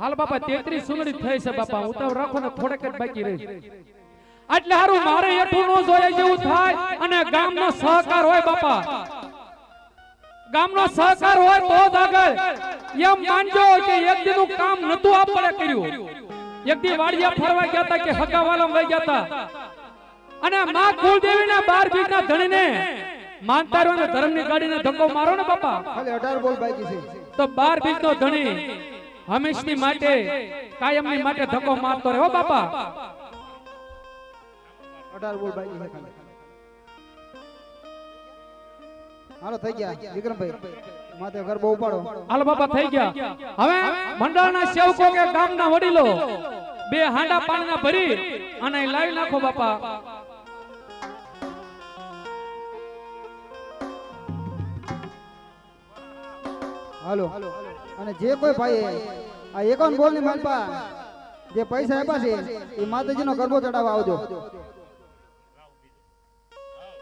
હાલ બાપા તેત્રીસ સુંદરી થઈ છે બાપા. ઉતાવ રાખો ને થોડેક જ બાકી રહી. એટલે હારું મારે એઠું નો જોઈએ જેવું થાય અને ગામનો સહકાર હોય બાપા. ગામનો સહકાર હોય તો જ આગળ. એમ માનજો કે એક દીનું કામ નતું આપણે કર્યું. એક દી વાડિયા ફરવા ગયા હતા કે હકાવાલા વહી ગયા હતા. અને માં કુળદેવીના બાર બીજના ધણીને માનતા રહો ને ગાડી ને ધક્કો મારો ને બાપા. ખાલી અઢાર બોલ બાકી છે. તો બાર બીજનો ધણી. હંમેશની માટે કાયમની માટે ધક્કો મારતો રહે હો બાપા. અઢાર બોલ બાકી છે ખાલી. હાલો થઈ ગયા. વિક્રમભાઈ માથે ઘર બહુ ઉપાડો. હાલો બાપા થઈ ગયા. હવે મંડળના સેવકો કે ગામના વડીલો બે હાંડા પાણીના ભરી અને લાવી નાખો બાપા. હાલો. અને જે કોઈ ભાઈ આ એકાવન બોલની માલપા, જે પૈસા આપ્યા છે, એ માતાજીનો ગરબો ચડાવવા આવજો.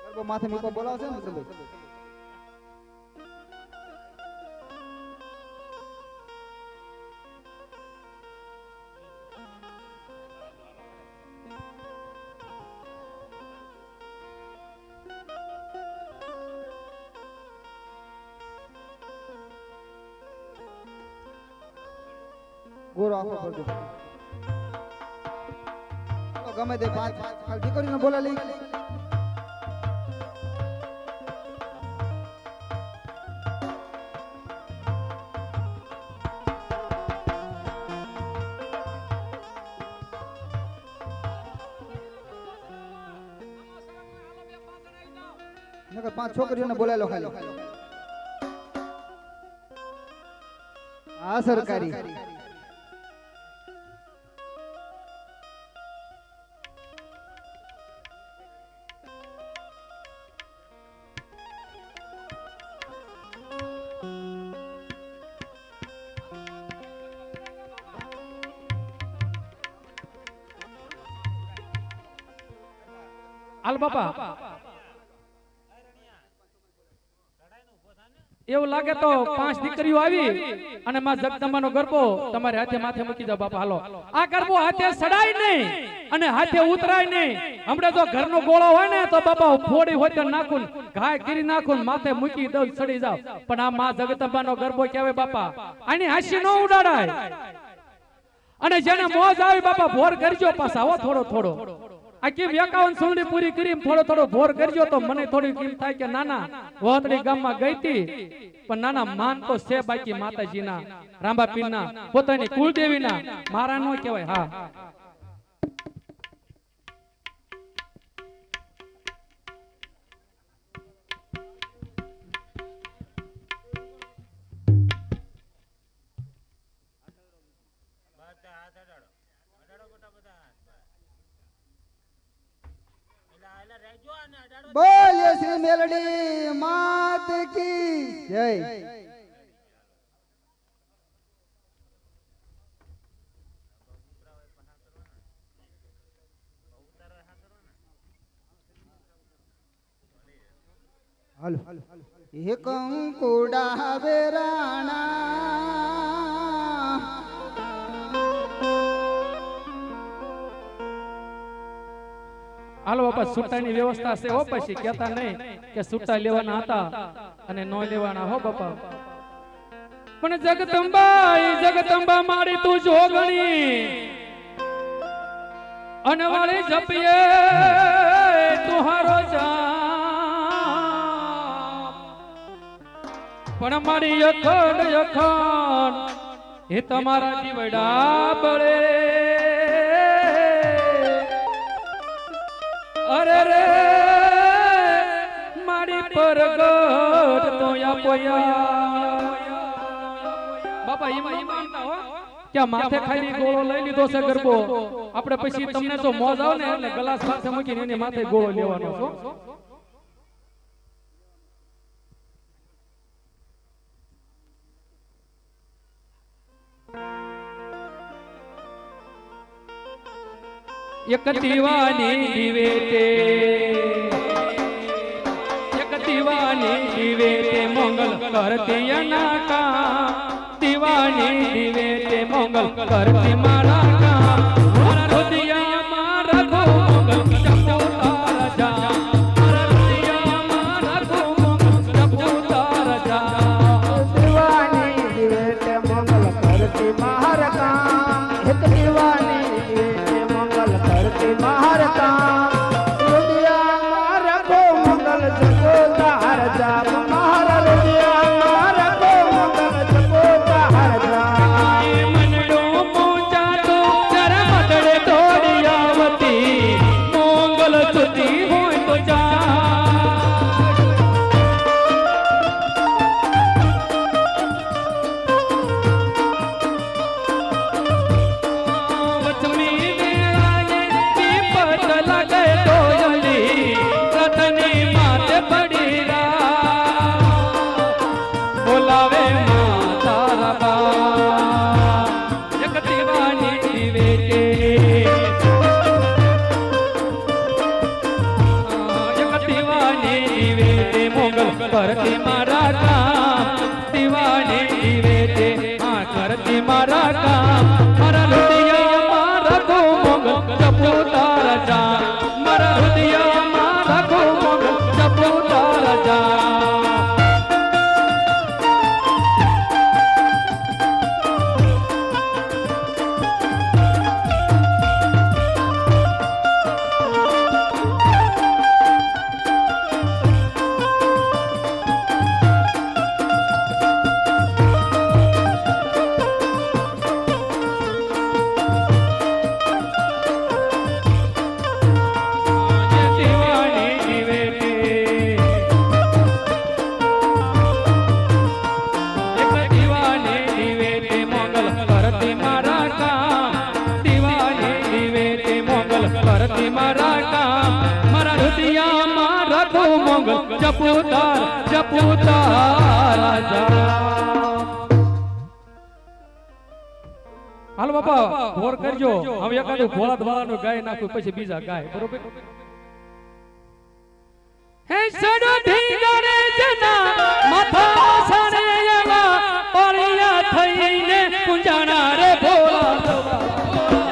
ગરબો માથે મૂકો, બોલાવશે ને ગોરો આખો કરજો ચાલો, ગમે તે પાંચ ખાલી દીકરીને બોલાવી નકર પાંચ છોકરીઓને બોલાવી લો ખાલી. હા સરકારી. હાલ એવું લાગે તો પાંચ દીકરીઓ આવી અને માં જગદંબાનો ગરબો તમારે હાથે માથે મૂકી દો બાપા, હાલો. આ ગરબો હાથે સડાય નહીં અને હાથે ઉતરાય નહીં. હમણાં જો ઘરનો ગોળો હોય ને તો બાપા ફોડી હોય તો નાખું ઘાય કરી નાખું માથે મૂકી દઉં સડી જાવ પણ આ માં જગદંબાનો ગરબો કહેવાય બાપા? આની હાસી નો ઉડાડાય. અને જેને મોજ આવી બાપા, ભોર કરજો પાછા હો થોડો થોડો. આ કેમ એકાવન સુંડી પૂરી કરી થોડો થોડો ભોર કરજો તો મને થોડી ફીલ થાય કે નાના, વહતડી ગામમાં ગઈ હતી, પણ નાના માન તો છે બાકી માતાજીના રાંબા પીરના પોતાની કુળદેવીના, મારા નો કહેવાય. હા. બોલીએ શ્રી મેલડી માત કી જય હાલો હે કંકુડા વેરાણા હાલો બાપા સુટાની વ્યવસ્થા છે. હો પછી, કહેતા નહીં કે સુટા લેવાના હતા અને ન લેવાના, હો બાપા. પણ જગદંબા એ જગદંબા મારી તું જોગણી અને વાળી જપીએ તુહારો જા પણ મારી અખંડ અખંડ, એ તમારા જીવડા બળે. બાપા એમાં એમાં એમાં હો કે માથે ખાલી ગોળો લઈ લીધો છે ગરબો. આપણે પછી તમને જો મોજ આવે ને એટલે ગ્લાસ માથે મૂકીને એને માથે ગોળો લેવાનો છો. એક દીવાની દિવેતે એક દીવાની દિવેતે કરતી અનાકા દિવાળી દિવે તે મોગલ કરતી મારા કામ મોગલ જપુતાર જપુતાર હાલ બાપા ઘોર કરજો. હવે એકાદું ઘોડા દ્વાળાનું ગાય નાખું, પછી બીજા ગાય, બરોબર? હે સડો ધીંગારે જના માથા સારે એવા પાળિયા થઈને પૂંજાણા રે ભોળા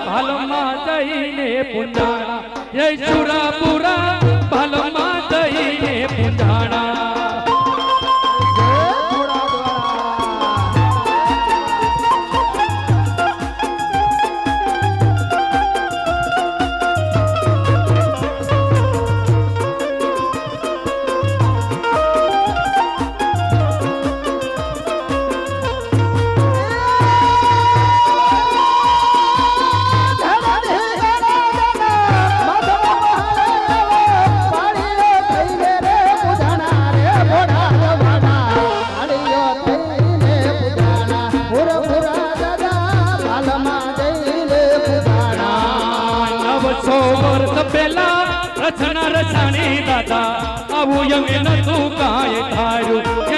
ભાલમાં જઈને પૂંજાણા જય સુરાપુરા આવું યમે નતું કાય ધાર્યું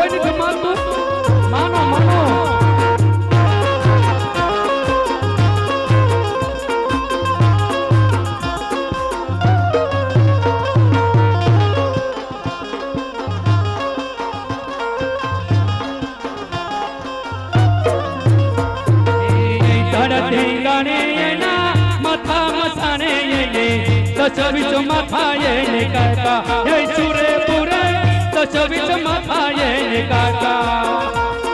કોઈ માનતું માનો માનો. માથા મસાણે એને દશવિચ માથા એને કાકા હે સુરે માથા એને કાકા.